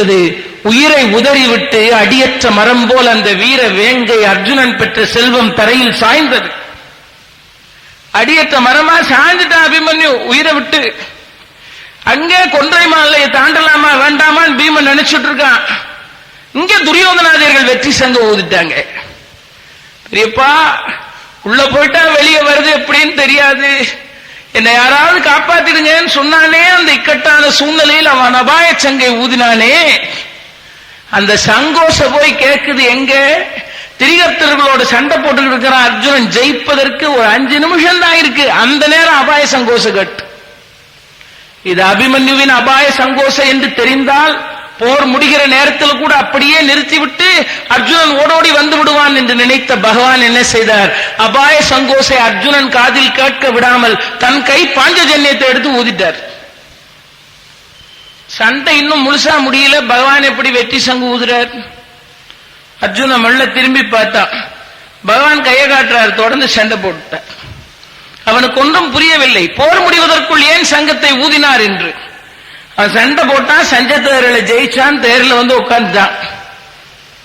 துடிக்கிறது உயிரை உதறிவிட்டு அடியற்ற மரம் போல் அந்த வீர வேங்கை அர்ஜுனன் பெற்ற செல்வம் தரையில் சாய்ந்தது. அடியற்ற மரமா சாய்ந்துட்டான் அபிமன்யு உயிரை விட்டு. அங்கே கொன்றை மாலையை தாண்டலாமா வேண்டாமான்னு பீமன் நினைச்சிட்டு இருக்கான் இங்க துரியோதனாதியர்கள் வெற்றி சங்கம் ஊதிட்டாங்க. பெரியப்பா உள்ள போயிட்டா வெளியே வருது எப்படின்னு தெரியாது. என்னை யாராவது காப்பாத்திடுங்கன்னு சொன்னானே அந்த இக்கட்டான சூழ்நிலையில் அவன் அபாய சங்கை ஊதினானே. அந்த சங்கோஷ போய் கேட்குது எங்க? திரிகர்த்தர்களோட சண்டை போட்டுக்கிட்டு இருக்கிற அர்ஜுனன் ஜெயிப்பதற்கு ஒரு அஞ்சு நிமிஷம் தான் இருக்கு. அந்த நேரம் அபாய சங்கோஷ கட்டு. இது அபிமன்யுவின் அபாய சங்கோஷம் என்று தெரிந்தால் போர் முடிகிற நேரத்தில் கூட அப்படியே நிறுத்திவிட்டு அர்ஜுனன் ஓடோடி வந்து விடுவான் என்று நினைத்த பகவான் என்ன செய்தார்? அபாய சங்கோசை அர்ஜுனன் காதில் கேட்க விடாமல் தன் கை பாஞ்சஜன்யத்தை எடுத்து ஊதிட்டார். சண்டை இன்னும் முழுசா முடியல. பகவான் எப்படி வெற்றி சங்கு ஊதுறார்? அர்ஜுன மெல்ல திரும்பி பார்த்தான் பகவான் கையை காட்டுறார் தொடர்ந்து சண்டை போட்டார் அவனுக்கு ஒன்றும் புரியவில்லை. போர் முடிவதற்குள் ஏன் சங்கத்தை ஊதினார் என்று? சண்டை போட்டான் சஞ்ச தேரில் ஜெயிச்சான் தேரில் வந்து உட்கார்ந்துட்டான்.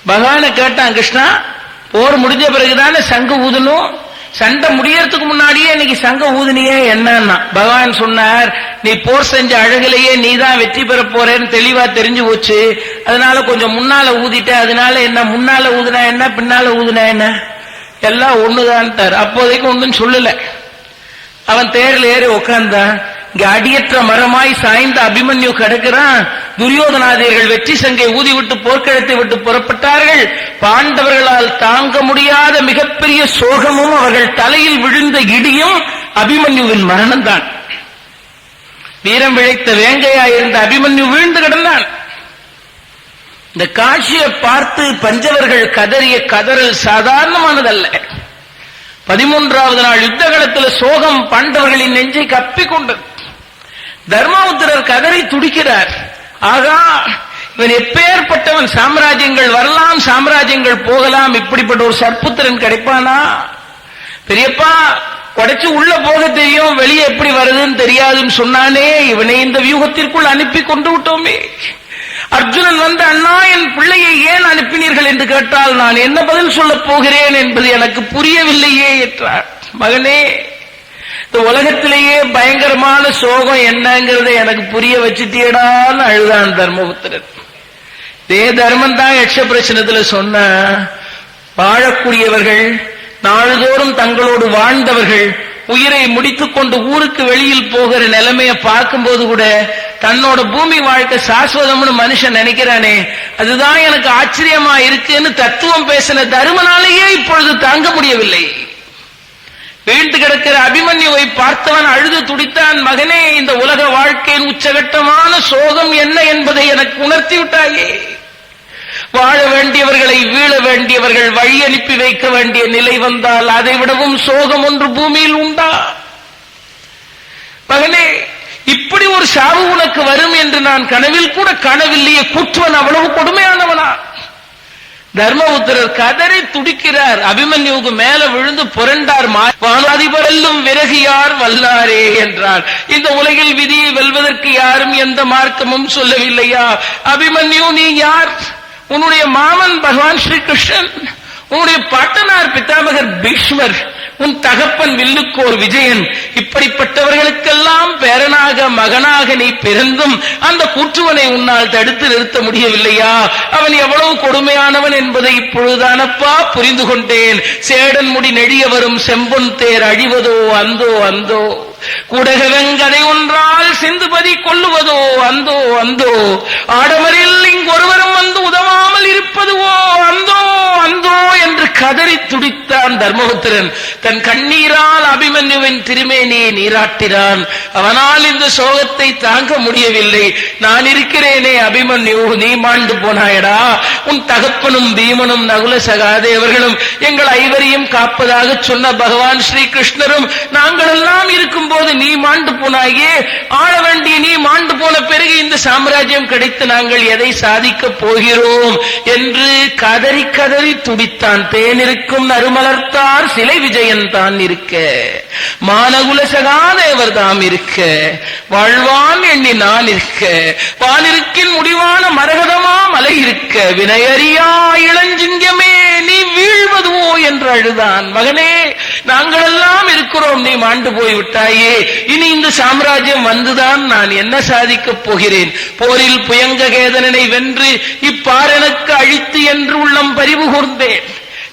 பகவானை கேட்டான் கிருஷ்ணா போர் முடிஞ்ச பிறகுதானே சங்க ஊதணும்? சண்டை முடியறதுக்கு முன்னாடியே இன்னைக்கு சங்க ஊதுனியே என்னன்னா? பகவான் சொன்னார் நீ போர் செஞ்ச அழகிலேயே நீ தான் வெற்றி பெற போறேன்னு தெளிவா தெரிஞ்சு போச்சு. அதனால கொஞ்சம் முன்னால ஊதிட்ட. அதனால என்ன முன்னால ஊதுனா என்ன பின்னால ஊதுனா என்ன? எல்லாம் ஒண்ணுதான் அப்போதைக்கு ஒன்றும் சொல்லல. அவன் தேரில் ஏறி உட்கார்ந்தான். இங்க அடியற்ற மரமாய் சாய்ந்த அபிமன்யு கிடக்கிறான். துரியோதனாதியர்கள் வெற்றி சங்கை ஊதிவிட்டு போர்க்களத்தை விட்டு புறப்பட்டார்கள். பாண்டவர்களால் தாங்க முடியாத மிகப்பெரிய சோகமும் அவர்கள் தலையில் விழுந்த இடியும் அபிமன்யுவின் மரணம்தான். வீரம் விழைத்த வேங்கையா இருந்த அபிமன்யு வீழ்ந்து கிடந்தான். இந்த காட்சியை பார்த்து பஞ்சவர்கள் கதறிய கதறல் சாதாரணமானதல்ல. பதிமூன்றாவது நாள் யுத்த களத்தில் சோகம் பாண்டவர்களின் நெஞ்சை கப்பிக்கொண்டது. தர்மபுத்திரர் கதறி துடிக்கிறார். ஆகா இவன் எப்பேற்பட்டவன் சாம்ராஜ்யங்கள் வரலாம் சாம்ராஜ்யங்கள் போகலாம் இப்படிப்பட்ட ஒரு சற்புத்திரன் கிடைப்பானா? பெரியப்பா உடைச்சு உள்ள போக தெரியும் வெளியே எப்படி வருதுன்னு தெரியாதுன்னு சொன்னானே இவனை இந்த வியூகத்திற்குள் அனுப்பி கொண்டு விட்டோமே. அர்ஜுனன் வந்து அண்ணா என் பிள்ளையை ஏன் அனுப்பினீர்கள்? என்று கேட்டால் நான் என்ன பதில் சொல்லப் போகிறேன் என்பது எனக்கு புரியவில்லையே என்றார். மகனே இந்த உலகத்திலேயே பயங்கரமான சோகம் என்னங்கிறத எனக்கு புரிய வச்சுட்டேடான்னு அழுதான் தர்மபுத்திரன். இதே தர்மம் தான் யட்ச பிரச்சனத்துல சொன்ன வாழக்கூடியவர்கள் நாள்தோறும் தங்களோடு வாழ்ந்தவர்கள் உயிரை முடித்துக் கொண்டு ஊருக்கு வெளியில் போகிற நிலைமையை பார்க்கும்போது கூட தன்னோட பூமி வாழ்க்கை சாஸ்வதம்னு மனுஷன் நினைக்கிறானே அதுதான் எனக்கு ஆச்சரியமா இருக்குன்னு தத்துவம் பேசின தருமனாலேயே இப்பொழுது தாங்க முடியவில்லை. வீழ்ந்து கிடக்கிற அபிமன்யுவை பார்த்தவன் அழுது துடித்தான் மகனே இந்த உலக வாழ்க்கையின் உச்சகட்டமான சோகம் என்ன என்பதை எனக்கு உணர்த்தி விட்டாயே. வாழ வேண்டியவர்களை வீழ வேண்டியவர்கள் வழி அனுப்பி வைக்க வேண்டிய நிலை வந்தால் அதை விடவும் சோகம் ஒன்று பூமியில் உண்டா? மகனே இப்படி ஒரு சாவு உனக்கு வரும் என்று நான் கனவில் கூட கனவில்லையே குற்றவன் அவ்வளவு கொடுமையானவனா? தர்மபுத்திரர் கதறி துடிக்கிறார். அபிமன்யுவுக்கு மேல விழுந்து புரண்டார் வானாதிபரெல்லும் விரகியார் வல்லாரே என்றார். இந்த உலகில் விதியை வெல்வதற்கு யாரும் எந்த மார்க்கமும் சொல்லவில்லையா? அபிமன்யு நீ யார்? உன்னுடைய மாமன் பகவான் ஸ்ரீ கிருஷ்ணன். உன்னுடைய பாட்டனார் பித்தாமகர் பீஷ்மர். உன் தகப்பன் வில்லுக்கோர் விஜயன். இப்படிப்பட்டவர்களுக்கெல்லாம் பேரனாக மகனாக நீ பிறந்தும் அந்த கூற்றுவனை உன்னால் தடுத்து நிறுத்த முடியவில்லையா? அவன் எவ்வளவு கொடுமையானவன் என்பதை இப்பொழுதானப்பா புரிந்து கொண்டேன். சேடன் முடி நெடிய வரும் செம்பொன் தேர் அழிவதோ அந்தோ அந்தோ. குடக வெங்கதை ஒன்றால் சிந்துபதி கொள்ளுவதோ அந்தோ அந்தோ. ஆடவரில் இங்கொருவரும் வந்து உதவாமல் இருப்பதுவோ அந்தோ அந்தோ என்று கதறி துடித்தான் தர்மபுத்திரன் தன் கண்ணீரால் அபிமன்யுவின் திருமேனியை நீராட்டினான். அவனால் இந்த சோகத்தை தாங்க முடியவில்லை. நான் இருக்கிறேனே அபிமன்யு நீ மாண்டு போனாயடா. உன் தகப்பனும் பீமனும் நகுல சகாதேவர்களும் எங்கள் ஐவரையும் காப்பதாக சொன்ன பகவான் ஸ்ரீ கிருஷ்ணரும் நாங்கள் எல்லாம் இருக்கும் போது நீ மாண்டு போனாயே. ஆள வேண்டிய நீ மாண்டு போன பிறகு இந்த சாம்ராஜ்யம் கிடைத்து நாங்கள் எதை சாதிக்கப் போகிறோம்? என்று கதறி கதறி துடித்தான். தேனிருக்கும் நறுமலர் நறுமலர்த்தார் சிலை விஜயன் தான் இருக்க. மானகுல சகாதேவர் தாம் இருக்க. வாழ்வான் எண்ணி நான் இருக்க. வானிருக்கின் முடிவான மரகதமா மலை இருக்க. வினையறியா இளஞ்சிங்கமே நீ வீழ்வதுவோ என்று அழுதான். மகனே நாங்களெல்லாம் இருக்கிறோம் நீ மாண்டு போய் விட்டாயே இனி இந்த சாம்ராஜ்யம் வந்துதான் நான் என்ன சாதிக்கப் போகிறேன்? போரில் புயங்ககேதனனை வென்று இப்பாரனுக்கு அழித்து என்று உள்ளம் பறிவு கூர்ந்தேன்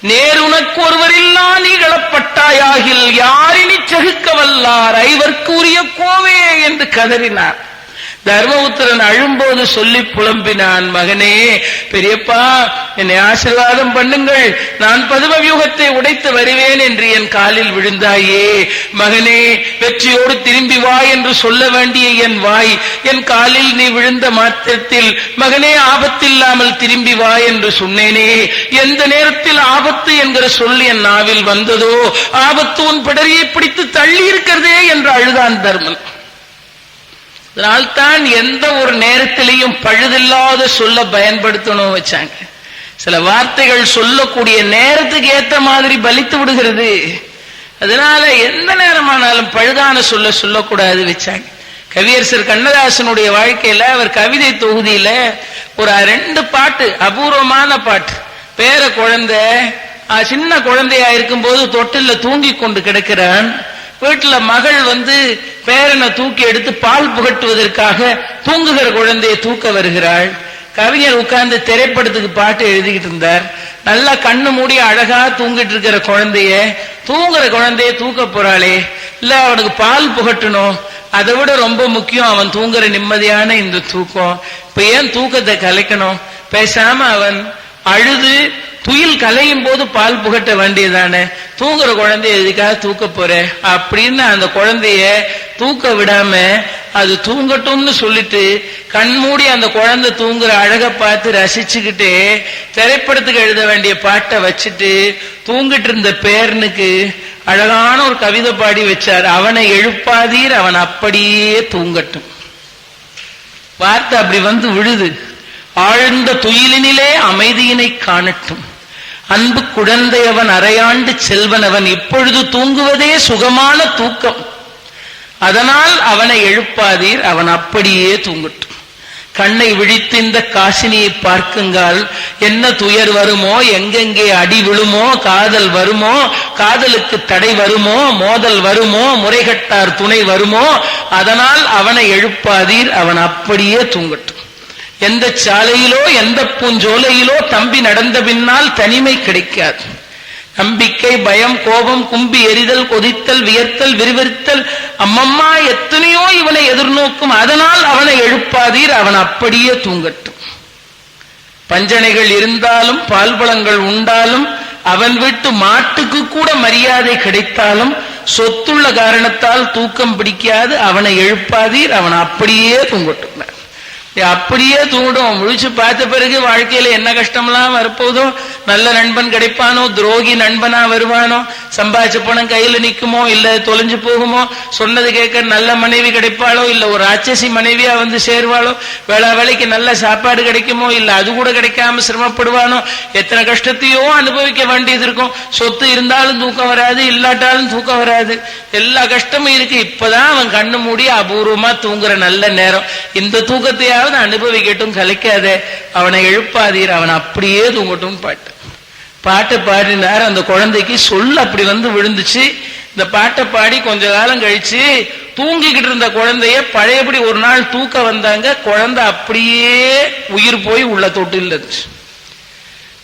நேருனக்கு ஒருவரில்லா நீகழப்பட்டாயாகில் யாரினி செகுக்க வல்லார் ஐவர்க்கு உரிய கோவே என்று கதறினார். தர்மபுத்திரன் அழும்போது சொல்லி புலம்பினான் மகனே பெரியப்பா என்னை ஆசீர்வாதம் பண்ணுங்கள். நான் பதும வியூகத்தை உடைத்து வருவேன் என்று என் காலில் விழுந்தாயே. மகனே வெற்றியோடு திரும்பி வா என்று சொல்ல வேண்டிய என் வாய் என் காலில் நீ விழுந்த மாத்திரத்தில் மகனே ஆபத்தில்லாமல் திரும்பி வா என்று சொன்னேனே. எந்த நேரத்தில் ஆபத்து என்கிற சொல் என் நாவில் வந்ததோ ஆபத்து உன் பிடரியை பிடித்து தள்ளி இருக்கிறதே என்று அழுதான் தர்மன். அதனால்தான் எந்த ஒரு நேரத்திலையும் பழுதில்லாத சொல்ல பயன்படுத்தணும் வச்சாங்க. சில வார்த்தைகள் சொல்லக்கூடிய நேரத்துக்கு ஏத்த மாதிரி பலித்து விடுகிறது. அதனால எந்த நேரமானாலும் பழுதான சொல்ல சொல்லக்கூடாது வச்சாங்க. கவியரசர் கண்ணதாசனுடைய வாழ்க்கையில அவர் கவிதை தொகுதியில ஒரு ரெண்டு பாட்டு அபூர்வமான பாட்டு. பேர குழந்தை சின்ன குழந்தையா இருக்கும் போது தொட்டில்ல தூங்கி கொண்டு கிடக்கிறான். வீட்டுல மகள் வந்து பேரனை தூக்கி எடுத்து பால் புகட்டுவதற்காக தூங்குகிற குழந்தையை தூக்க வருகிறாள். கவிஞர் உட்கார்ந்து திரைப்படத்துக்கு பாட்டு எழுதிக்கிட்டு இருந்தார். நல்லா கண்ணு மூடி அழகா தூங்கிட்டு இருக்கிற குழந்தைய தூங்குற குழந்தைய தூக்க போறாளே. இல்ல அவனுக்கு பால் புகட்டணும். அதை விட ரொம்ப முக்கியம் அவன் தூங்குற நிம்மதியான இந்த தூக்கம். இப்ப ஏன் தூக்கத்தை கலைக்கணும்? பேசாம அவன் அழுது துயில் கலையும் போது பால் புகட்ட வேண்டியதானே? தூங்குற குழந்தைய எதுக்காக தூக்க போற? அப்படின்னு அந்த குழந்தைய தூக்க விடாம அது தூங்கட்டும்னு சொல்லிட்டு கண்மூடி அந்த குழந்தை தூங்குற அழக பார்த்து ரசிச்சுக்கிட்டு திரைப்படத்துக்கு எழுத வேண்டிய பாட்டை வச்சுட்டு தூங்கிட்டு இருந்த பேரனுக்கு அழகான ஒரு கவிதை பாடி வச்சார். அவனை எழுப்பாதீர் அவன் அப்படியே தூங்கட்டும். வார்த்தை அப்படி வந்து விழுது. ஆழ்ந்த துயிலினிலே அமைதியினை காணட்டும். அன்பு குழந்தையவன் அரையாண்டு செல்வனவன் இப்பொழுது தூங்குவதே சுகமான தூக்கம். அதனால் அவனை எழுப்பாதீர் அவன் அப்படியே தூங்கட்டும். கண்ணை விழித்து இந்த காசினியை பார்க்குங்கால் என்ன துயர் வருமோ எங்கெங்கே அடி விழுமோ காதல் வருமோ காதலுக்கு தடை வருமோ மோதல் வருமோ முறைகட்டார் துணை வருமோ அதனால் அவனை எழுப்பாதீர் அவன் அப்படியே தூங்கட்டும். எந்த சாலையிலோ எந்த பூஞ்சோலையிலோ தம்பி நடந்த பின்னால் தனிமை கிடைக்காது. நம்பிக்கை பயம் கோபம் கும்பி எரிதல் கொதித்தல் வியர்த்தல் விறுவிறுத்தல் அம்மம்மா எத்தனையோ இவனை எதிர்நோக்கும். அதனால் அவனை எழுப்பாதீர் அவன் அப்படியே தூங்கட்டும். பஞ்சனைகள் இருந்தாலும் பால்பழங்கள் உண்டாலும் அவன் வீட்டு மாட்டுக்கு கூட மரியாதை கிடைத்தாலும் சொத்துள்ள காரணத்தால் தூக்கம் பிடிக்காது அவனை எழுப்பாதீர் அவன் அப்படியே தூங்கட்டும். அப்படியே தூண்டும் முழிச்சு பார்த்த பிறகு வாழ்க்கையில என்ன கஷ்டம்லாம் வரப்போதோ நல்ல நண்பன் கிடைப்பானோ துரோகி நண்பனா வருவானோ சம்பாதிச்ச பணம் கையில நிக்குமோ இல்ல தொலைஞ்சு போகுமோ சொன்னது கேட்க நல்ல மனைவி கிடைப்பாளோ இல்ல ஒரு ராட்சசி மனைவியா வந்து சேருவாளோ வேளா வேலைக்கு நல்ல சாப்பாடு கிடைக்குமோ இல்ல அது கூட கிடைக்காம சிரமப்படுவானோ எத்தனை கஷ்டத்தையோ அனுபவிக்க வேண்டியது இருக்கும். சொத்து இருந்தாலும் தூக்கம் வராது இல்லாட்டாலும் தூக்கம் வராது. எல்லா கஷ்டமும் இருக்கு. இப்பதான் அவன் கண்ணு மூடி அபூர்வமா தூங்குற நல்ல நேரம். இந்த தூக்கத்தையாவது அனுபவிக்கட்டும் கலைக்காத. அவனை எழுப்பாதீர் அவன் அப்படியே தூங்கட்டும் பாட்டு. பாட்டை பாடினார் அந்த குழந்தைக்கு சொல் அப்படி வந்து விழுந்துச்சு. இந்த பாட்டை பாடி கொஞ்ச காலம் கழிச்சு தூங்கிக்கிட்டு இருந்த குழந்தைய பழையபடி ஒரு நாள் தூக்க வந்தாங்க. குழந்தை அப்படியே உயிர் போய் உள்ள தொட்டு இருந்துச்சு.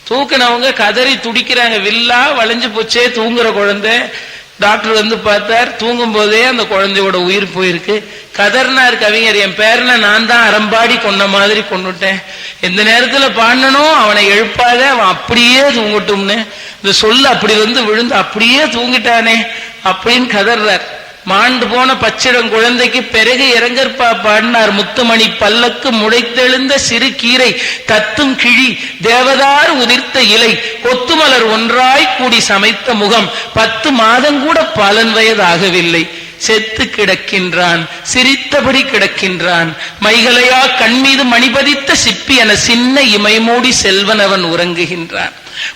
தூக்கினவங்க கதறி துடிக்கிறாங்க. வில்லா வளைஞ்சு போச்சே தூங்குற குழந்தை. டாக்டர் வந்து பார்த்தார் தூங்கும் போதே அந்த குழந்தையோட உயிர் போயிருக்கு. கதர்னார் கவிஞர் என் பேர்ல நான் தான் அறம்பாடி கொன்ன மாதிரி கொண்டுட்டேன் எந்த நேரத்துல பாடணும் அவனை எழுப்பாத அவன் அப்படியே தூங்கட்டும்னு. இந்த சொல்ல அப்படி வந்து விழுந்து அப்படியே தூங்கிட்டானே அப்படின்னு கதர்றார். மாண்டு போன பச்சிடம் குழந்தைக்கு பிறகு இறங்கற்பா பாடினார். முத்துமணி பல்லக்கு முளைத்தெழுந்த சிறு கீரை தத்தும் கிழி தேவதார் உதிர்த்த இலை கொத்துமலர் ஒன்றாய் கூடி சமைத்த முகம். பத்து மாதம் கூட பலன் வயதாகவில்லை. செத்து கிடக்கின்றான் சிரித்தபடி கிடக்கின்றான். மைகலையா கண் மீது மணிபதித்த சிப்பி என சின்ன இமை மூடி செல்வன் அவன் உறங்குகின்றான்.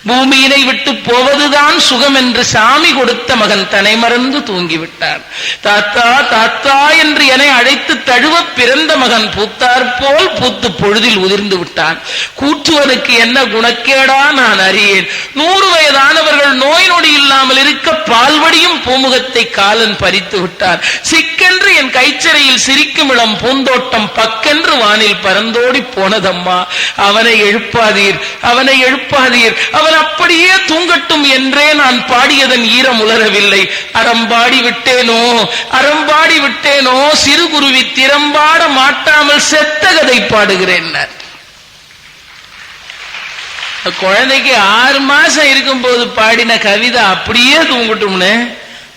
பூமியினை விட்டு போவதுதான் சுகம் என்று சாமி கொடுத்த மகன் தனை மறந்து தூங்கிவிட்டார். தாத்தா தாத்தா என்று என்னை அழைத்து தழுவ பிறந்த மகன் பூத்தார் போல் பூத்து பொழுதில் உதிர்ந்து விட்டான். கூற்றுவனுக்கு என்ன குணக்கேடா நான் அறியேன். நூறு வயதானவர்கள் நோய் நொடி இல்லாமல் இருக்க பால்வடியும் பூமுகத்தை காலன் பறித்து விட்டார். சிக்கென்று என் கைச்சரையில் சிரிக்கும் இளம் பூந்தோட்டம் பக்கென்று வானில் பறந்தோடி போனதம்மா. அவனை எழுப்பாதீர் அவனை எழுப்பாதீர் அவன் அப்படியே தூங்கட்டும் என்றே நான் பாடியதன் ஈரம் உலரவில்லை. அறம்பாடி விட்டேனோ அறம்பாடி விட்டேனோ சிறு குருவி திறம்பாட மாட்டாமல் செத்த கதை பாடுகிறேன் குழந்தைக்கு ஆறு மாசம் இருக்கும்போது பாடின கவிதை அப்படியே தூங்கட்டும்னு.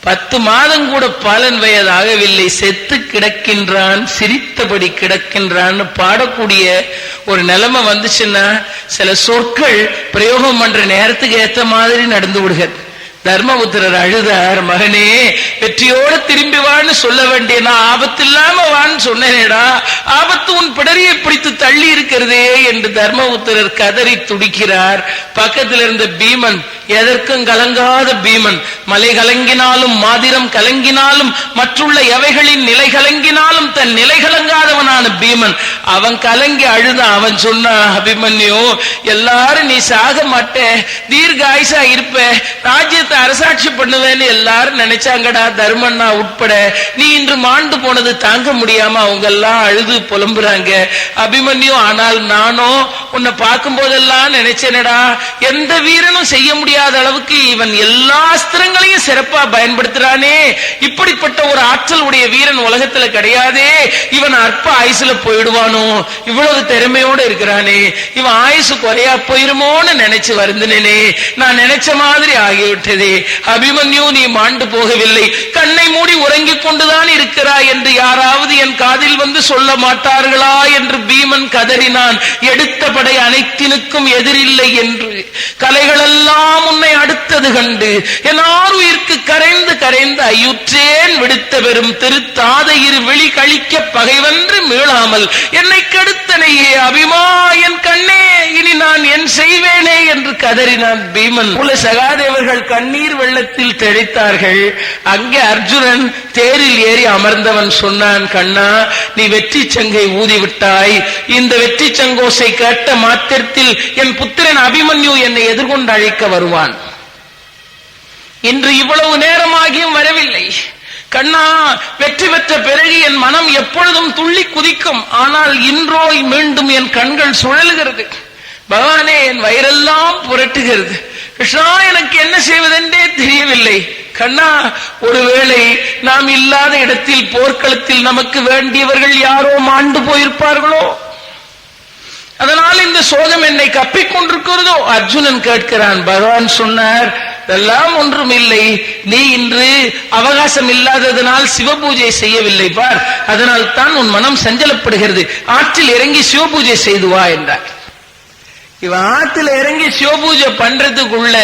பத்து மாதம் கூட பலன் வயதாகவில்லை செத்து கிடக்கின்றான் சிரித்தபடி கிடக்கின்றான் பாடக்கூடிய ஒரு நிலைமை வந்துச்சுன்னா சில சொற்கள் பிரயோகம் பண்ற நேரத்துக்கு ஏத்த மாதிரி நடந்து விடுகிறது. தர்மபுத்திரர் அழுதார் மகனே வெற்றியோடு திரும்பி வான்னு சொல்ல வேண்டிய நான் ஆபத்து இல்லாம வான்னு சொன்னேனேடா. ஆபத்து உன் பிடரியை பிடித்து தள்ளி இருக்கிறதே என்று தர்மபுத்திரர் கதறி துடிக்கிறார். பக்கத்தில் இருந்த பீமன் எதற்கும் கலங்காத பீமன் மலை கலங்கினாலும் மாதிரம் கலங்கினாலும் மற்றுள்ள எவைகளின் நிலை கலங்கினாலும் தன் நிலை கலங்காதவனான பீமன் அவன் கலங்கி அழுதான் அவன் சொன்னான் அபிமன்யு எல்லாரும் நீ சாக மாட்டே தீர்காயுசா இருப்ப ராஜ்யத்தை அரசாட்சி பண்ணுவேன்னு எல்லாரும் நினைச்சாங்கடா தர்மண்ணா உட்பட. நீ இன்று மாண்டு போனது தாங்க முடியாம அவங்க எல்லாம் அழுது புலம்புறாங்க. அபிமன்யு ஆனால் நானோ உன்னை பார்க்கும் போதெல்லாம் நினைச்சேனடா. எந்த வீரனும் செய்ய முடியாத அளவுக்கு இவன் எல்லா அஸ்திரங்களையும் சிறப்பா பயன்படுத்துறானே. இப்படிப்பட்ட ஒரு ஆற்றல் உடைய வீரன் உலகத்துல கிடையாதே. இவன் அற்ப ஆயுசுல போயிடுவானோ இவ்வளவு திறமையோட இருக்கிறானே. இவன் ஆயுசு குறையா போயிருமோன்னு நினைச்சு வருந்தினே நான் நினைச்ச மாதிரி ஆகிவிட்டதே. அபிமன்யு நீ மாண்டு போகவில்லை. கண்ணை மூடி உறங்கிக் கொண்டுதான் இருக்கிறாய் என்று யாராவது என் காதில் வந்து சொல்ல மாட்டார்களா என்று பீமன் கதறினான். எடுத்த படை அனைத்தினுக்கும் எதிரில்லை என்று. கலைகளெல்லாம் உன்னை அடுத்தது கண்டு. என் ஆறுயிர்க்கு கரைந்து கரைந்து ஐயுற்றேன் விடுத்த பெரும் திருத்தாதையிரு விழி கழிக்க பகைவன்று மீளாமல். என் என்னை கெடுத்தனையே அபிமா என் கண்ணே இனி நான் என் செய்வேனே என்று கதறினான் பீமன். குல சகாதேவர்கள் கண்ணீர் வெள்ளத்தில் தெளித்தார்கள். அங்கே அர்ஜுனன் தேரில் ஏறி அமர்ந்தவன் சொன்னான் கண்ணா நீ வெற்றி சங்கை ஊதிவிட்டாய். இந்த வெற்றி சங்கோசை கேட்ட மாத்திரத்தில் என் புத்திரன் அபிமன்யு என்னை எதிர்கொண்டு அழைக்க வருவான். இன்று இவ்வளவு நேரமாகியும் வரவில்லை. கண்ணா வெற்றி பெற்ற பிறகு என் மனம் எப்பொழுதும் துள்ளி குதிக்கும். ஆனால் இன்றோ மீண்டும் என் கண்கள் சுழலுகிறது. பகவானே என் வயிறெல்லாம் புரட்டுகிறது. கிருஷ்ணா எனக்கு என்ன செய்வதென்றே தெரியவில்லை. கண்ணா ஒருவேளை நாம் இல்லாத இடத்தில் போர்க்களத்தில் நமக்கு வேண்டியவர்கள் யாரோ மாண்டு போயிருப்பார்களோ? அதனால் இந்த சோகம் என்னை கப்பிக்கொண்டிருக்கிறதோ அர்ஜுனன் கேட்கிறான் பகவான் சொன்னார் இதெல்லாம் ஒன்றும் இல்லை. நீ இன்று அவகாசம் இல்லாததனால் சிவபூஜை செய்யவில்லை பார். அதனால் தான் உன் மனம் சஞ்சலப்படுகிறது. ஆற்றில் இறங்கி சிவபூஜை செய்து வா என்றார். இவன் ஆத்துல இறங்கி சிவபூஜை பண்றதுக்குள்ள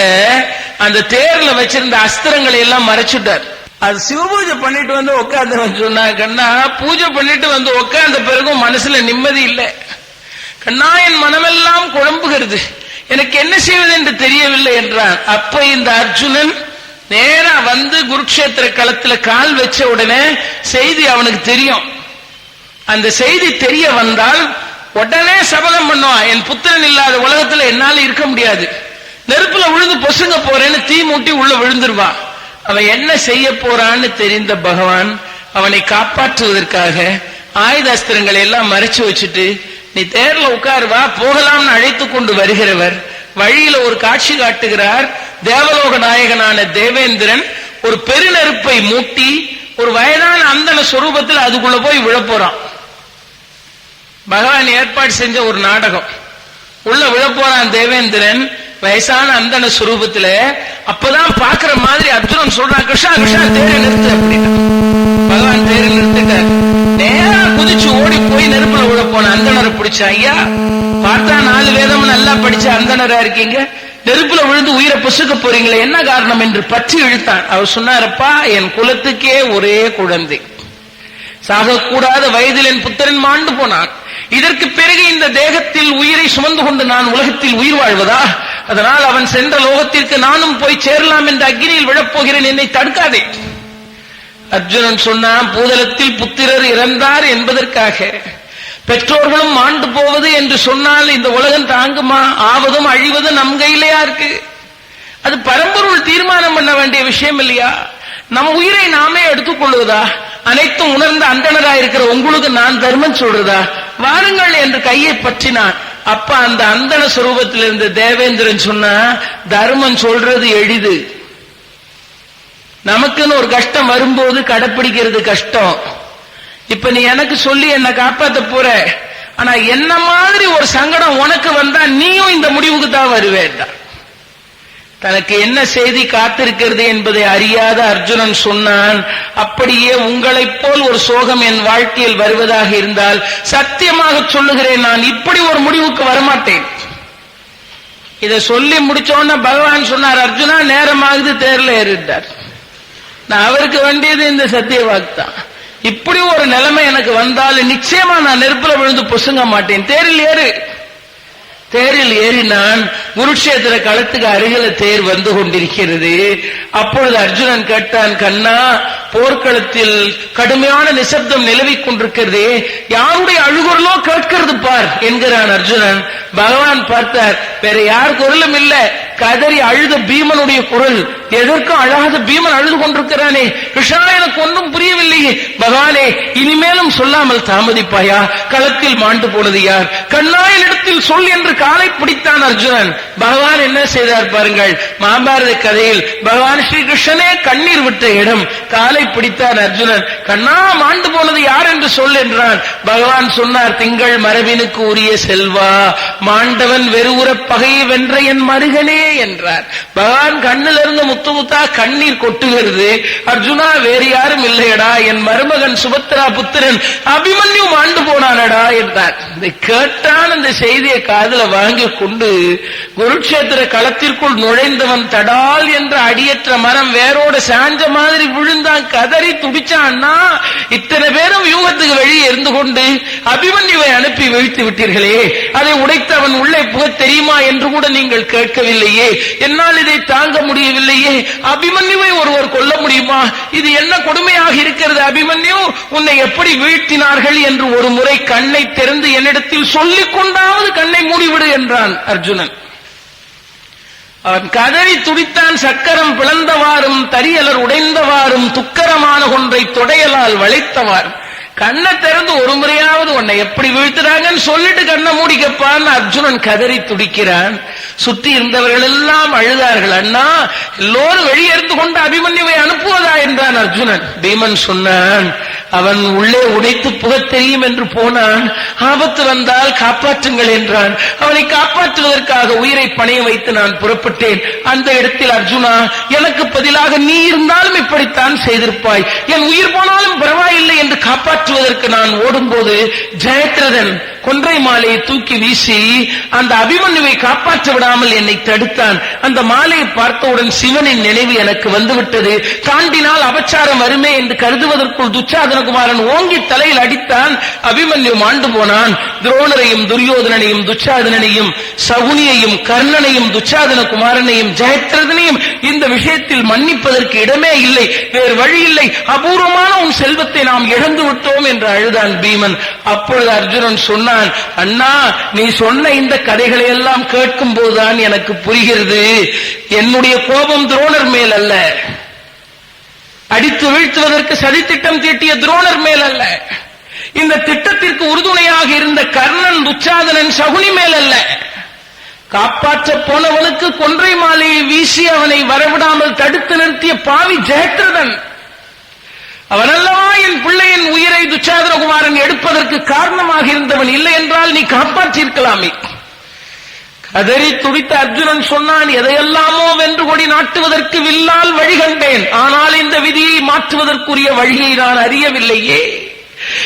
அந்த தேர்ல வச்சிருந்த அஸ்திரங்களை எல்லாம் மறைச்சுட்டார். அது சிவபூஜை பண்ணிட்டு வந்து உட்கார்ந்தவன் சொன்னா கண்ணா பூஜை பண்ணிட்டு வந்து உட்கார்ந்த பிறகும் மனசுல நிம்மதி இல்லை. கண்ணா என் மனமெல்லாம் குழம்புகிறது. எனக்கு என்ன செய்வது என்று தெரியவில்லை என்றான். அப்ப இந்த அர்ஜுனன் நேரா வந்து குருக்ஷேத்திர களத்துல கால் வச்ச உடனே செய்தி அவனுக்கு தெரியும். அந்த செய்தி தெரிய வந்தால் உடனே சபதம் பண்ணுவான் என் புத்திரன் இல்லாத உலகத்துல என்னால இருக்க முடியாது. நெருப்புல விழுந்து பொசுங்க போறேன்னு தீ மூட்டி உள்ள விழுந்துருவான் அவன் என்ன செய்ய போறான்னு தெரிந்த பகவான் அவனை காப்பாற்றுவதற்காக ஆயுத அஸ்திரங்களை எல்லாம் மறைச்சு வச்சுட்டு நீ தேர்ல உட்காருவா போகலாம்னு அழைத்து கொண்டு வருகிறவர். வழியில ஒரு காட்சி காட்டுகிறார். தேவலோக நாயகனான தேவேந்திரன் ஒரு பெருநெருப்பை மூட்டி ஒரு வயதான அந்தன சொரூபத்தில் அதுக்குள்ள போய் விழப்போறான். பகவான் ஏற்பாடு செஞ்ச ஒரு நாடகம். உள்ள விழப்போறான் தேவேந்திரன். வயசான அந்தன சுரூபத்துல அப்பதான் பாக்குற மாதிரி அர்ஜுனன் சொல்றான் கிருஷ்ணா கிருஷ்ணா தேரை நிறுத்து அப்படின்னு. பகவான் தேரை நிறுத்திட்டார். நேரா குதிச்சு ஓடி போய் நெருப்புல விட போன அந்தனரை பிடிச்ச ஐயா பார்த்தா நாலு வேதம் நல்லா படிச்ச அந்தனரா இருக்கீங்க. நெருப்புல விழுந்து உயிரை பொசுக்க போறீங்களே என்ன காரணம்? என்று பற்றி இழுத்தான். அவர் சொன்னாரப்பா என் குலத்துக்கே ஒரே குழந்தை. சாகக்கூடாத வயதில் என் புத்திரன் மாண்டு போனான். இதற்கு பிறகு இந்த தேகத்தில் உயிரை சுமந்து கொண்டு நான் உலகத்தில் உயிர் வாழ்வதா? அதனால் அவன் சென்ற லோகத்திற்கு நானும் போய் சேரலாம் என்று அக்னியில் விழப்போகிறேன். என்னை தடுக்காதே. அர்ஜுனன் சொன்னான் பூதலத்தில் புத்திரர் இறந்தார் என்பதற்காக. பெற்றோர்களும் மாண்டு போவது என்று சொன்னால் இந்த உலகம் தாங்குமா? ஆவதும் அழிவதும் நம் கையிலேயா இருக்கு அது பரம்பொருள் தீர்மானம் பண்ண வேண்டிய விஷயம் இல்லையா? நம்ம உயிரை நாமே எடுத்துக்கொள்வதா அனைத்தும் உணர்ந்த அந்தனரா இருக்கிற உங்களுக்கு நான் தர்மம் சொல்றதா? வாருங்கள் என்று கையை பற்றினான். அப்ப அந்த அந்தன சுரூபத்தில் இருந்த தேவேந்திரன் சொன்னா தர்மம் சொல்றது எளிது. நமக்குன்னு ஒரு கஷ்டம் வரும்போது கடைப்பிடிக்கிறது கஷ்டம். இப்ப நீ எனக்கு சொல்லி என்ன காப்பாத்த போற. ஆனா என்ன மாதிரி ஒரு சங்கடம் உனக்கு வந்தா நீயும் இந்த முடிவுக்கு தான் வருவேன் தனக்கு என்ன செய்தி காத்திருக்கிறது என்பதை அறியாத அர்ஜுனன் சொன்னான் அப்படியே உங்களைப் போல் ஒரு சோகம் என் வாழ்க்கையில் வருவதாக இருந்தால் சத்தியமாக சொல்லுகிறேன் நான் இப்படி ஒரு முடிவுக்கு வரமாட்டேன். இதை சொல்லி முடிச்சோன்னு பகவான் சொன்னார் அர்ஜுனா நேரமாகுது தேர்ல ஏறிட்டார். நான் அவருக்கு வேண்டியது இந்த சத்திய வாக்குதான் இப்படி ஒரு நிலைமை எனக்கு வந்தால் நிச்சயமா நான் நெருப்புல விழுந்து பொசுங்க மாட்டேன். தேரில் ஏறு. தேரில் ஏறினான் குருட்சேத்திர களத்துக்கு அருகில தேர் வந்து கொண்டிருக்கிறது. அப்பொழுது அர்ஜுனன் கேட்டான் கண்ணா போர்க்களத்தில் கடுமையான நிசப்தம் நிலவிக் கொண்டிருக்கிறது. யாருடைய அழுகுரலோ கேட்கிறது பார் என்கிறான் அர்ஜுனன். பகவான் பார்த்தார் வேற யார் குரலும் இல்ல. கதறி அழுத பீமனுடைய குரல் எதற்கும் அழகாக பீமன் அழுது கொண்டிருக்கிறானே. கிருஷ்ணா எனக்கு ஒன்றும் புரியவில்லையே. பகவானே இனிமேலும் சொல்லாமல் தாமதிப்பாயா? களத்தில் மாண்டு போனது யார்? கண்ணாயினிடத்தில் சொல் என்று காலை பிடித்தான் அர்ஜுனன். பகவான் என்ன செய்தார் பாருங்கள். மகாபாரத கதையில் பகவான் ஸ்ரீ கிருஷ்ணனே கண்ணீர் விட்ட இடம். காலை பிடித்தான் அர்ஜுனன். கண்ணா மாண்டு போனது யார் என்று சொல் என்றான். பகவான் சொன்னார் திங்கள் மரபினுக்கு உரிய செல்வா. மாண்டவன் வெறுவுற பகையை வென்ற என் மருகனே என்றார். பகவான் கண்ணிலிருந்து முத்து கண்ணீர் கொட்டுகிறது. அர்ஜுனா வேறு யாரும் இல்லையடா. என் மருமகன் சுபத்ரா புத்திரன் அபிமன்யு மாண்டு போனானடா என்றார். இதை கேட்டான் இந்த செய்தியை காதுல வாங்கி கொண்டு குருட்சேத்திர களத்திற்குள் நுழைந்தவன் தடால் என்ற அடியற்ற மரம் வேரோட சாஞ்ச மாதிரி விழுந்து கதறி துடிச்சான்னா இத்தனை பேரும் யூகத்துக்கு வெளியே இருந்து கொண்டு அபிமன்யுவை அனுப்பி வீழ்த்து விட்டீர்களே. அதை உடைத்து அவன் உள்ளே புக தெரியுமா என்று கூட நீங்கள் கேட்கவில்லையே. என்னால் இதை தாங்க முடியவில்லையே. அபிமன்யுவை ஒருவர் கொல்ல முடியுமா? இது என்ன கொடுமையாக இருக்கிறது அபிமன்யு? உன்னை எப்படி வீழ்த்தினார்கள் என்று ஒரு முறை கண்ணை திறந்து என்னிடத்தில் சொல்லிக் கொண்டாவது கண்ணை மூடிவிடு என்றான் அர்ஜுனன். அவன் கதறி துடித்தான் சக்கரம் பிளந்தவாறும் தரியலர் உடைந்தவாறும் துக்கரமான ஒன்றை தொடையலால் வளைத்தவாறும் கண்ணை திறந்து ஒரு முறையாவது உன்னை எப்படி வீழ்த்துறாங்கன்னு சொல்லிட்டு கண்ணை மூடிக்கப்பான்னு அர்ஜுனன் கதறி துடிக்கிறான். சுற்றி இருந்தவர்கள் எல்லாம் அழுதார்கள் அண்ணா எல்லோரும் வெளியேறிந்து கொண்டு அபிமன்யுவை அனுப்புவதா? என்றான் அர்ஜுனன். பீமன் சொன்னான் அவன் உள்ளே உடைத்து புகத் தெரியும் என்று போனான். ஆபத்து வந்தால் காப்பாற்றுங்கள் என்றான். அவனை காப்பாற்றுவதற்காக உயிரை பணைய வைத்து நான் புறப்பட்டேன். அந்த இடத்தில் அர்ஜுனா எனக்கு பதிலாக நீ இருந்தாலும் இப்படித்தான் செய்திருப்பாய். என் உயிர் போனாலும் பரவாயில்லை என்று காப்பாற்றுவதற்கு நான் ஓடும்போது ஜெயத்ரதன் கொன்றை மாலையை தூக்கி வீசி அந்த அபிமன்யுவை காப்பாற்ற விடாமல் என்னை தடுத்தான். அந்த மாலையை பார்த்தவுடன் சிவனின் நினைவு எனக்கு வந்துவிட்டது. தாண்டினால் அபச்சாரம் வருமே என்று கருதுவதற்குள் துச்சாதனகுமாரன் ஓங்கி தலையில் அடித்தான். அபிமன்யு மாண்டு போனான். துரோணரையும் துரியோதனனையும் துச்சாதனனையும் சகுனியையும் கர்ணனையும் துச்சாதன குமாரனையும் ஜெயத்ரதனையும் இந்த விஷயத்தில் மன்னிப்பதற்கு இடமே இல்லை. வேறு வழி இல்லை. அபூர்வமான உன் செல்வத்தை நாம் இழந்து விட்டோம் என்று அழுதான் பீமன். அப்பொழுது அர்ஜுனன் சொன்னான் சொன்னான் அண்ணா நீ சொன்ன இந்த கதைகளை எல்லாம் கேட்கும் போதுதான் எனக்கு புரிகிறது. என்னுடைய கோபம் துரோணர் மேல் அல்ல. அடித்து வீழ்த்துவதற்கு சதித்திட்டம் தீட்டிய துரோணர் மேல் அல்ல. இந்த திட்டத்திற்கு உறுதுணையாக இருந்த கர்ணன் துச்சாதனன் சகுனி மேல் அல்ல. காப்பாற்ற போனவனுக்கு கொன்றை மாலையை வீசி அவனை வரவிடாமல் தடுத்து நிறுத்திய பாவி ஜெயத்ரதன் அவனல்லவா என் பிள்ளையின் உயிரை துச்சாதனகுமாரன் எடுப்பதற்கு காரணமாக இருந்தவன் இல்லை என்றால் நீ காப்பாற்றியிருக்கலாமே. கதறி துடித்த அர்ஜுனன் சொன்னான் எதையெல்லாமோ வென்று கொடி நாட்டுவதற்கு வில்லால் வழி கண்டேன் ஆனால் இந்த விதியை மாற்றுவதற்குரிய வழியை நான் அறியவில்லையே.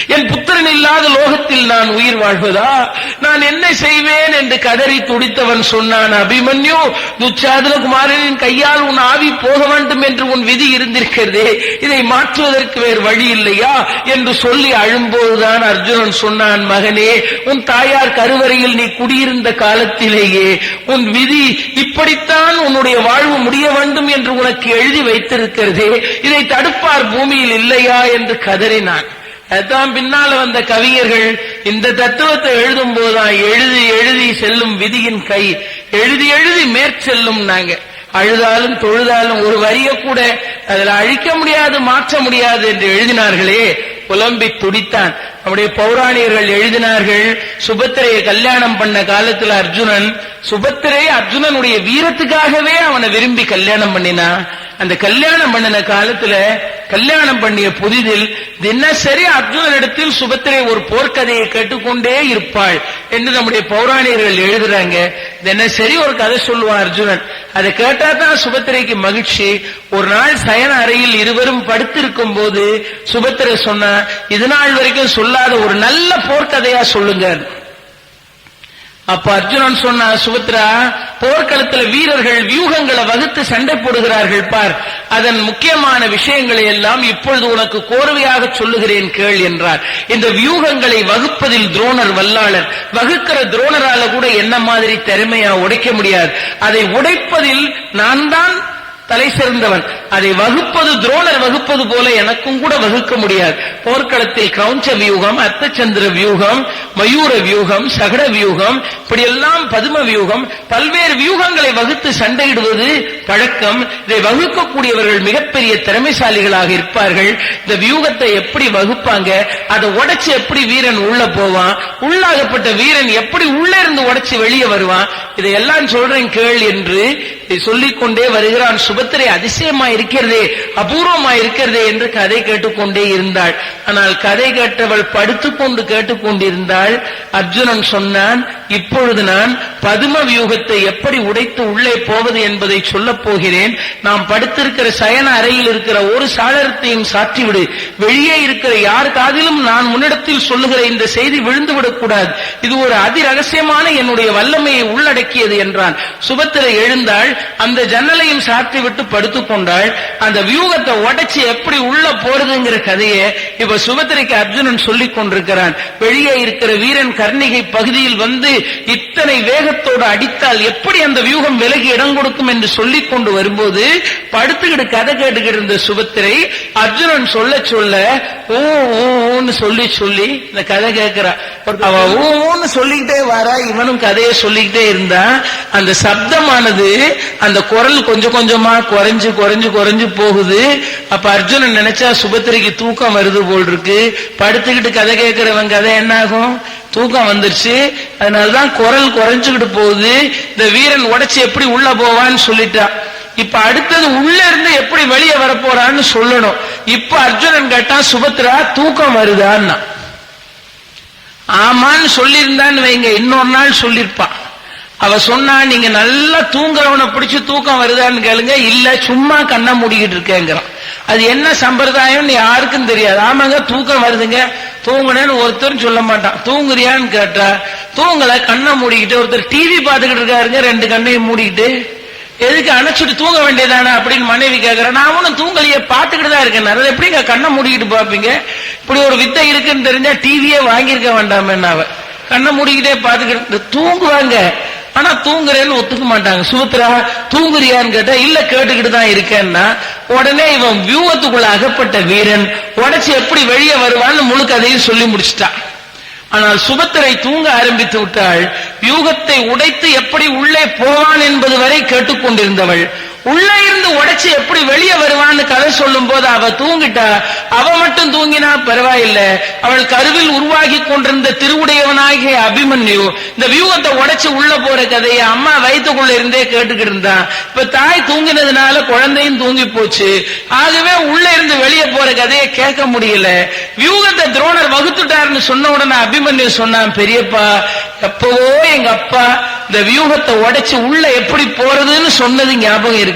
என் புத்திரன் இல்லாத லோகத்தில் நான் உயிர் வாழ்வதா? நான் என்ன செய்வேன் என்று கதறி துடித்தவன் சொன்னான். அபிமன்யு துச்சாதன குமாரனின் கையால் உன் ஆவி போக வேண்டும் என்று உன் விதி இருந்திருக்கிறதே. இதை மாற்றுவதற்கு வேறு வழி இல்லையா? என்று சொல்லி அழும்போதுதான் அர்ஜுனன் சொன்னான் மகனே உன் தாயார் கருவறையில் நீ குடியிருந்த காலத்திலேயே உன் விதி இப்படித்தான் உன்னுடைய வாழ்வு முடிய வேண்டும் என்று உனக்கு எழுதி வைத்திருக்கிறதே. இதை தடுப்பார் பூமியில் இல்லையா? என்று கதறினான். அதான் பின்னால வந்த கவிஞர்கள் இந்த தத்துவத்தை எழுதும் போதுதான் எழுதி எழுதி செல்லும் விதியின் கை. எழுதி எழுதி மேற்செல்லும் நாங்க. அழுதாலும் தொழுதாலும் ஒரு வரிய கூட அதுல அழிக்க முடியாது மாற்ற முடியாது என்று எழுதினார்களே. புலம்பி துடித்தான். நம்முடைய பௌராணியர்கள் எழுதினார்கள் சுபத்திரையை கல்யாணம் பண்ண காலத்துல அர்ஜுனன் சுபத்திரை அர்ஜுனனுடைய வீரத்துக்காகவே அவனை விரும்பி கல்யாணம் பண்ணினா அந்த கல்யாணம் பண்ணின காலத்துல கல்யாணம் பண்ணிய புதிதில் தினசரி அர்ஜுனனிடத்தில் சுபத்திரை ஒரு போர்க்கதையை கேட்டுக்கொண்டே இருப்பாள் என்று நம்முடைய பௌராணிகர்கள் எழுதுறாங்க. தினசரி ஒரு கதை சொல்லுவான் அர்ஜுனன். அதை கேட்டா தான் சுபத்திரைக்கு மகிழ்ச்சி. ஒரு நாள் சயன அறையில் இருவரும் படுத்திருக்கும் போது சுபத்திரை சொன்னா இது நாள் வரைக்கும் சொல்லாத ஒரு நல்ல போர்க்கதையா சொல்லுங்க. அப்ப அர்ஜுனன் சொன்ன சுபத்ரா போர்க்களத்துல வீரர்கள் வியூகங்களை வகுத்து சண்டை போடுகிறார்கள் பார். அதன் முக்கியமான விஷயங்களை எல்லாம் இப்பொழுது உனக்கு கோர்வையாக சொல்லுகிறேன் கேள் என்றார். இந்த வியூகங்களை வகுப்பதில் துரோணர் வல்லாளர். வகுக்கிற துரோணரால கூட என்ன மாதிரி திறமையா உடைக்க முடியாது. அதை உடைப்பதில் நான் தான் தலை சிறந்தவன். அதை வகுப்பது துரோணர் வகுப்பது போல எனக்கும் கூட வகுக்க முடியாது. போர்க்களத்தில் கிரௌஞ்ச வியூகம் அர்த்தச்சந்திர வியூகம் மயூர வியூகம் சகட வியூகம் இப்படி எல்லாம் பதும வியூகம். பல்வேறு வியூகங்களை வகுத்து சண்டையிடுவது பழக்கம். இதை வகுக்கக்கூடியவர்கள் மிகப்பெரிய திறமைசாலிகளாக இருப்பார்கள். இந்த வியூகத்தை எப்படி வகுப்பாங்க? அதை உடைச்சு எப்படி வீரன் உள்ள போவான்? உள்ளாகப்பட்ட வீரன் எப்படி உள்ள இருந்து உடைச்சு வெளியே வருவான்? இதையெல்லாம் சொல்றேன் கேள் என்று இதை கொண்டே வருகிறான் சுபத்திரை அதிசயமா இருக்கிறது அபூர்வமா இருக்கிறது என்று கதை கேட்டுக்கொண்டே இருந்தாள். ஆனால் கதை கேட்டவள் படுத்துக்கொண்டு கேட்டுக்கொண்டிருந்தாள். அர்ஜுனன் சொன்னான் இப்பொழுது நான் பதும வியூகத்தை எப்படி உடைத்து உள்ளே போவது என்பதை சொல்லப் போகிறேன். நாம் படுத்திருக்கிற சயன அறையில் இருக்கிற ஒரு சாளரத்தையும் சாற்றிவிடு. வெளியே இருக்கிற யார் காதிலும் நான் முன்னிடத்தில் சொல்லுகிற இந்த செய்தி விழுந்துவிடக் கூடாது. இது ஒரு அதிரகசியமான என்னுடைய வல்லமையை உள்ளடக்கியது என்றான். சுபத்திரை எழுந்தாள். அந்த ஜன்னலையும் சாற்றி விட்டு படுத்துக் கொண்டாள். அந்த வியூகத்தை உடைச்சு எப்படி உள்ள போறதுங்கிற கதையை இப்ப சுபத்திரைக்கு அர்ஜுனன் சொல்லிக் கொண்டிருக்கிறான். வெளியே இருக்கிற வீரன் கர்ணிகை பகுதியில் வந்து இத்தனை வேகத்தோடு அடித்தால் எப்படி அந்த வியூகம் விலகி இடம் கொடுக்கும் என்று சொல்லிக் கொண்டு வரும்போது படுத்துக்கிட்டு கதை கேட்டுக்கிட்டு இருந்த சுபத்திரை அர்ஜுனன் சொல்ல சொல்ல ஊ ஊன்னு சொல்லி சொல்லி இந்த கதை கேட்கிறா. அவ ஊ ஊன்னு சொல்லிக்கிட்டே வரா இவனும் கதையை சொல்லிக்கிட்டே இருந்தா அந்த சப்தமானது அந்த குரல் கொஞ்சம் கொஞ்சமா குறைஞ்சு குறைஞ்சு குறைஞ்சு போகுது. அப்ப அர்ஜுனன் நினைச்சா சுபத்திரிக்கு தூக்கம் வருது போல் இருக்கு படுத்துக்கிட்டு கதை கேட்கிறவன் கதை என்ன ஆகும் தூக்கம் வந்துருச்சு. அதனாலதான் குரல் குறைஞ்சுக்கிட்டு போகுது. இந்த வீரன் உடைச்சு எப்படி உள்ள போவான்னு சொல்லிட்டான் இப்ப அடுத்தது உள்ள இருந்து எப்படி வெளியே வரப்போறான்னு சொல்லணும். இப்ப அர்ஜுனன் கேட்டான் சுபத்ரா தூக்கம் வருதான்னா? ஆமான்னு சொல்லியிருந்தான்னு வைங்க. இன்னொரு நாள் சொல்லியிருப்பான் அவ சொன்னா நீங்க நல்லா தூங்குறவனை பிடிச்சு தூக்கம் வருதான்னு கேளுங்க. இல்ல சும்மா கண்ணை மூடிக்கிட்டு இருக்கேங்கிறான். அது என்ன சம்பிரதாயம் யாருக்கும் தெரியாது. ஆமாங்க தூக்கம் வருதுங்க. தூங்குனேன்னு ஒருத்தரும் சொல்ல மாட்டான். தூங்குறியான்னு கேட்டா தூங்கல கண்ணை மூடிக்கிட்டு ஒருத்தர் டிவி பார்த்துக்கிட்டு இருக்காருங்க ரெண்டு கண்ணையும் மூடிக்கிட்டு. எதுக்கு அணைச்சிட்டு தூங்க வேண்டியதானே அப்படின்னு மனைவி கேட்கிறேன் நான் ஒன்னும் தூங்கலையே பார்த்துக்கிட்டு தான் இருக்கேன். அதை எப்படிங்க கண்ணை மூடிக்கிட்டு பார்ப்பீங்க. இப்படி ஒரு வித்தை இருக்குன்னு தெரிஞ்சா டிவியே வாங்கியிருக்க வேண்டாமே அவ. கண்ணை மூடிக்கிட்டே பார்த்துக்கிட்டு தூங்குவாங்க. ஆனா தூங்குறேன்னு ஒத்துக்க மாட்டாங்க. சுபத்ரா தூங்குறியான்னு கேட்டா இல்ல கேட்டுக்கிட்டு தான் இருக்கேன்னா உடனே இவன் வியூகத்துக்குள்ள அகப்பட்ட வீரன் உடைச்சு எப்படி வெளியே வருவான்னு முழுக்க அதையும் சொல்லி முடிச்சிட்டான் ஆனால் சுபத்திரை தூங்க ஆரம்பித்து விட்டாள். வியூகத்தை உடைத்து எப்படி உள்ளே போவான் என்பது வரை கேட்டுக்கொண்டிருந்தவள். உள்ள இருந்து உடைச்சு எப்படி வெளியே வருவான்னு கதை சொல்லும் போது அவ தூங்கிட்டா. அவ மட்டும் தூங்கினா பரவாயில்ல. அவள் கருவில் உருவாகி கொண்டிருந்த திருவுடையவனாகிய அபிமன்யு இந்த வியூகத்தை உடைச்சு உள்ள போற கதையை அம்மா வயிற்றுக்குள்ள இருந்தே கேட்டுக்கிட்டு இருந்தான் இப்ப தாய் தூங்கினதுனால குழந்தையும் தூங்கி போச்சு. ஆகவே உள்ள இருந்து வெளியே போற கதையை கேட்க முடியல. வியூகத்தை துரோணர் வகுத்துட்டாருன்னு சொன்ன உடனே அபிமன்யு சொன்னான் பெரியப்பா எப்பவோ எங்க அப்பா இந்த வியூகத்தை உடைச்சு உள்ள எப்படி போறதுன்னு சொன்னது ஞாபகம் இருக்கு.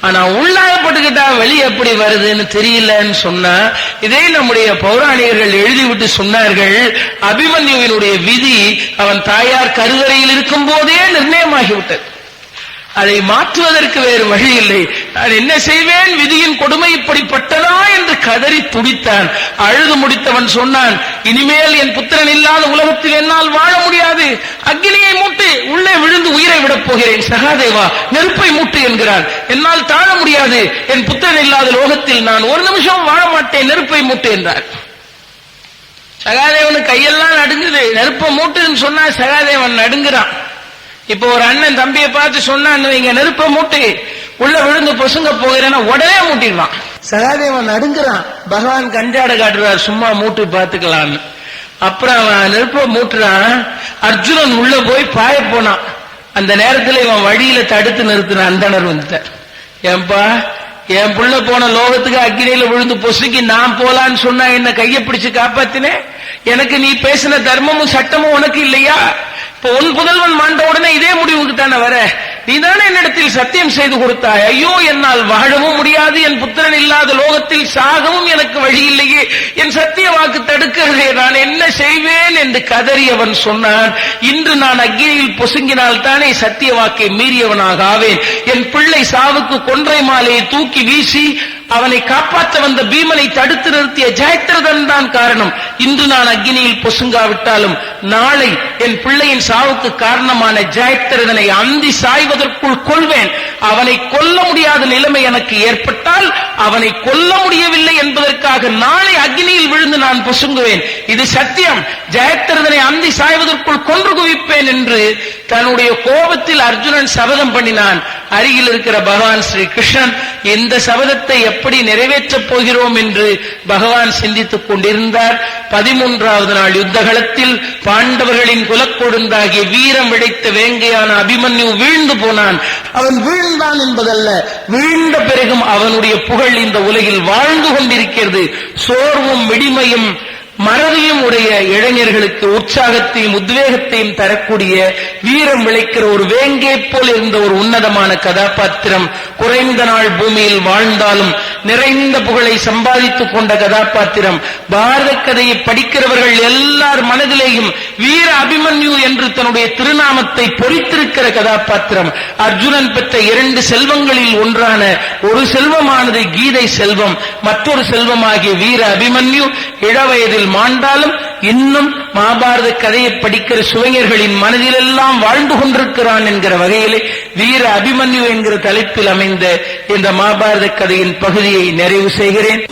ஆனா உள்ளாகப்பட்டுக்கிட்டா வெளியே எப்படி வருதுன்னு தெரியலன்னு சொன்னா இதே நம்முடைய பௌராணிகர்கள் எழுதிவிட்டு சொன்னார்கள் அபிமன்யுவினுடைய விதி அவன் தாயார் கருவறையில் இருக்கும் போதே நிர்ணயமாகிவிட்டது. அதை மாற்றுவதற்கு வேறு வழி இல்லை. நான் என்ன செய்வேன்? விதியின் கொடுமை இப்படிப்பட்டதா என்று கதறி துடித்தான். அழுது முடித்தவன் சொன்னான் இனிமேல் என் புத்திரன் இல்லாத உலகத்தில் என்னால் வாழ முடியாது. அக்னியை மூட்டு உள்ளே விழுந்து உயிரை விடப் போகிறேன். சகாதேவா நெருப்பை மூட்டு என்கிறான். என்னால் தாழ முடியாது. என் புத்திரன் இல்லாத லோகத்தில் நான் ஒரு நிமிஷம் வாழ மாட்டேன். நெருப்பை மூட்டு என்றார் சகாதேவனு கையெல்லாம் நடுங்குது. நெருப்பை மூட்டுன்னு சொன்னா சகாதேவன் நடுங்குறான். இப்போ ஒரு அண்ணன் தம்பியை பார்த்து சொன்னான்னு வைங்க நெருப்ப மூட்டு உள்ள விழுந்து பொசுங்க போகிறேன்னா உடனே மூட்டிடுவான். சகாதேவன் நடுங்குறான். பகவான் கண்டாட காட்டுறார் சும்மா மூட்டு பார்த்துக்கலான்னு. அப்புறம் அவன் நெருப்ப மூட்டுறான் அர்ஜுனன் உள்ள போய் பாய போனான். அந்த நேரத்துல இவன் வழியில தடுத்து நிறுத்தின அந்தனர் வந்துட்டார். ஏன்பா என் புள்ள போன லோகத்துக்கு அக்னியில விழுந்து பொசுக்கி நான் போலான்னு சொன்னா என்ன கையை பிடிச்சு காப்பாத்தினே? எனக்கு நீ பேசின தர்மமும் சட்டமும் உனக்கு இல்லையா? இப்ப உன் புதல்வன் மாண்ட உடனே இதே முடிவுக்கு தானே வர? நீ தானே என்னிடத்தில் சத்தியம் செய்து கொடுத்தாய்? ஐயோ என்னால் வாழவும் முடியாது என் புத்திரன் இல்லாத லோகத்தில் சாகவும் எனக்கு வழி இல்லையே. என் சத்திய வாக்கு தடுக்கிறதே. நான் என்ன செய்வேன் என்று கதறி அவன் சொன்னான் இன்று நான் அக்னியில் பொசுங்கினால் தானே சத்திய வாக்கை மீறியவனாக ஆவேன். என் பிள்ளை சாவுக்கு கொன்றை மாலையை தூக்கி வீசி அவனை காப்பாற்ற வந்த பீமனை தடுத்து நிறுத்திய ஜெயத்திரதன் தான் காரணம். இன்று நான் அக்னியில் பொசுங்காவிட்டாலும் நாளை என் பிள்ளையின் சாவுக்கு காரணமான ஜெயத்திரதனை அந்தி சாய்வதற்குள் கொள்வேன். அவனை கொல்ல முடியாத நிலைமை எனக்கு ஏற்பட்டால் அவனை கொல்ல முடியவில்லை என்பதற்காக நாளை அக்னியில் விழுந்து நான் பொசுங்குவேன். இது சத்தியம். ஜெயத்திரதனை அந்தி சாய்வதற்குள் கொன்று குவிப்பேன் என்று தன்னுடைய கோபத்தில் அர்ஜுனன் சபதம் பண்ணினான். அருகில் இருக்கிற பகவான் ஸ்ரீ கிருஷ்ணன் இந்த சபதத்தை எப்படி நிறைவேற்றப் போகிறோம்? என்று பகவான் சிந்தித்துக் கொண்டிருந்தார். பதிமூன்றாவது நாள் யுத்தகலத்தில் பாண்டவர்களின் குலக்கொடுந்தாகிய வீரம் விடைத்த வேங்கையான அபிமன்யு வீழ்ந்து போனான். அவன் வீழ்ந்தான் என்பதல்ல. வீழ்ந்த பிறகும் அவனுடைய புகழ் இந்த உலகில் வாழ்ந்து கொண்டிருக்கிறது. சோர்வும் விடிமையும் மறதியும் உடைய இளைஞர்களுக்கு உற்சாகத்தையும் உத்வேகத்தையும் தரக்கூடிய வீரம் விளைக்கிற ஒரு வேங்கே போல் இருந்த ஒரு உன்னதமான கதாபாத்திரம் குறைந்த நாள் பூமியில் வாழ்ந்தாலும் நிறைந்த புகழை சம்பாதித்துக் கொண்ட கதாபாத்திரம். பாரத கதையை படிக்கிறவர்கள் எல்லார் மனதிலேயும் வீர அபிமன்யு என்று தன்னுடைய திருநாமத்தை பொறித்திருக்கிற கதாபாத்திரம். அர்ஜுனன் பெற்ற இரண்டு செல்வங்களில் ஒன்றான ஒரு செல்வமானது கீதை செல்வம் மற்றொரு செல்வமாகிய வீர அபிமன்யு இளவயதில் மாண்டாலும் இன்னும் மகாபாரத கதையை படிக்கிற சுவைஞர்களின் மனதிலெல்லாம் வாழ்ந்து கொண்டிருக்கிறான் என்கிற வகையிலே வீர அபிமன்யு என்கிற தலைப்பில் அமைந்த இந்த மகாபாரத கதையின் பகுதியை நிறைவு செய்கிறேன்.